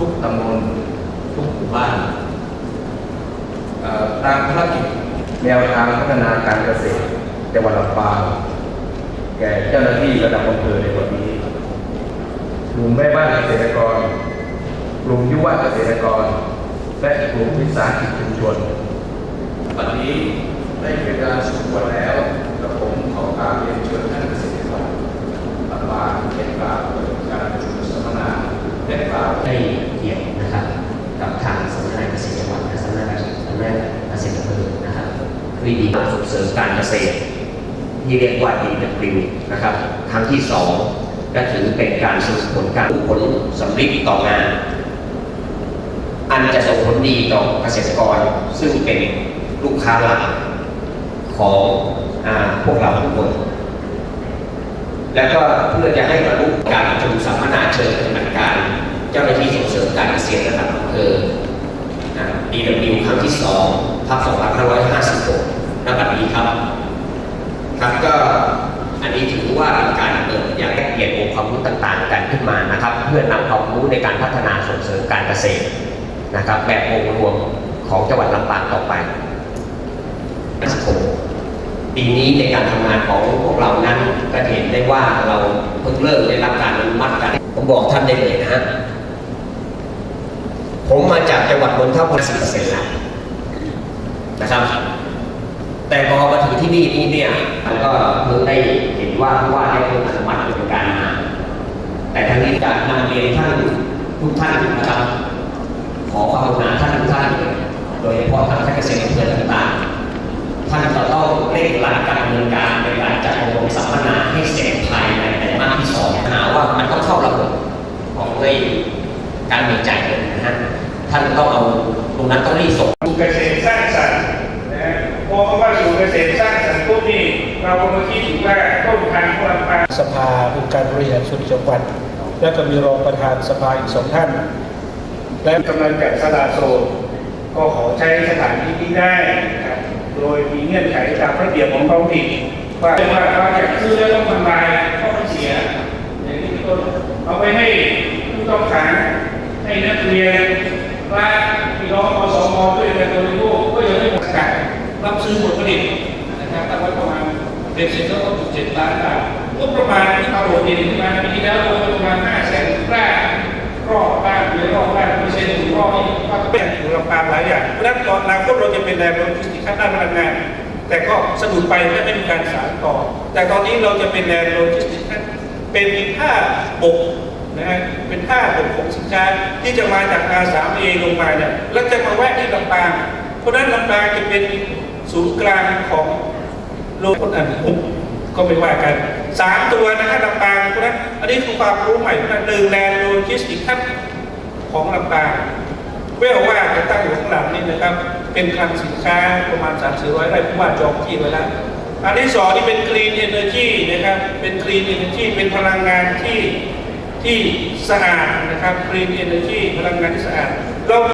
ทุกตำบลทุกหมู่บ้านตามภารกิจแนวทางพัฒนาการเกษตรจังหวัดลำปางแก่เจ้าหน้าที่ระดับอำเภอในวันนี้กลุ่มแม่บ้านเกษตรกร กลุ่มยุวเกษตรกร และกลุ่มวิสาหกิจชุมชน วิธีการส่งเสริมการเกษตร ที่เรียกว่า DW นะครับ ครั้งที่สองก็ถือเป็นการสรุปผลการผลสำลิดต่องาน อันจะส่งผลดีต่อเกษตรกร ซึ่งเป็นลูกค้าหลักของอพวกเราทุกคน แล้วก็เพื่อจะให้บรรลุการประชุมสัมมนาเชิงปฏิบัติการ เจ้าหน้าที่ส่งเสริมการเกษตรระดับอำเภอนะ DW ครั้งที่ 2 ทับ2556 พื่อนำความรู้ในการพัฒนาส่งเสริมการเกษตรนะครับแบบองค์รวมของจังหวัดลำปางต่อไปปีนี้ในการทำงานของพวกเรานั้นก็จะเห็นได้ว่าเราเพิ่งเริ่มได้รับการอนุมัติกันผมบอกท่านได้เลยนะฮะผมมาจากจังหวัดนนทบุรีสิบเปอร์เซ็นต์แล้วนะครับ แต่พอมาถึงที่นี่นี่เนี่ยมันก็เพิ่งได้เห็นว่าว่าได้เพิ่งอนุมัติเป็นการงานแต่ ทั้งนี้จะนำเรียนท่านทุกท่านนะครับ ขอความกรุณาท่านทุกท่านเลยโดยเฉพาะทางท่านเกษตรอำเภอต่างๆ ท่านจะต้องเร่งรัดการดำเนินการในการจัดอบรมสัมมนาให้เสร็จภายในไตรมาสที่สองหาว่ามันต้องเข้าระบบของด้วยการมีใจายเงินนะฮะท่านต้องเอาตรงนั้นต้องรีบส่งสู่เกษตรสร้างสรรค์นะพอคำว่าสู่เกษตรสร้างสรรค์ปุ๊บนี่เราก็มาคิดถึงว่าต้นทางของลำปางสภาองค์การบริหารส่วนจังหวัด และก็มีรองประธานสภาอีกสองท่าน และกำลังจัดสลาโซนก็ขอใช้สถานที่ที่ได้ครับโดยมีเงื่อนไขตามระเบียบของท้องถิ่นว่าว่าเราจัดซื้อแล้วต้องทำลายเพราะมันเสียอย่างนี้เป็นต้นเอาไปให้ผู้ต้องขังให้นักเรียนและพี่น้องอสมด้วยกันโดยทั่วก็ยังไม่หมดกัดรับซื้อผลผลิตนะครับตั้งไว้ประมาณ เป็นเซ็นเตอร์ก็เจ็ดล้านบาทก็ประมาณที่เราโดดเด่นขึ้นมาปีที่แล้วเราประมาณห้าแสนแรกรอบบ้านหรือรอบบ้านไม่ใช่ถึงรอบนี้ว่าเป็นอยู่ลำปางหลายอย่างเพราะฉะนั้นตอนอนาคตเราจะเป็นแรงโลจิสติกส์ข้างด้านพลังงานแต่ก็สะดุดไปและไม่มีการสานต่อ แต่ตอนนี้เราจะเป็นแรงโลจิสติกส์เป็นท่าบกนะฮะเป็นท่าบกของสินค้าที่จะมาจากอาสามเอลงมาเนี่ยแล้วจะมาแวะที่ลำปาง เพราะฉะนั้นลำปางจะเป็นศูนย์กลางของ ลกคนอ่านปุ๊บก็ไม่ว่ากันสามตัวนะครับลำปางเพราะฉะนั้นอันนี้คือความรู้ใหม่นะหนึ่งแลนด์โลจิสติกส์ของลำปางเวลว่าจะตั้งอยู่ข้างหลังนี่นะครับ เป็นคลังสินค้าประมาณ 3 4 0 0ไร่ผู้ว่าจองที่ไว้แล้ว อันที่สองนี่เป็นกรีนเอเนอร์จีนะครับ เป็นกรีนเอเนอร์จีเป็นพลังงานที่ที่สะอาดนะครับกรีนเอเนอร์จีพลังงานที่สะอาดเรา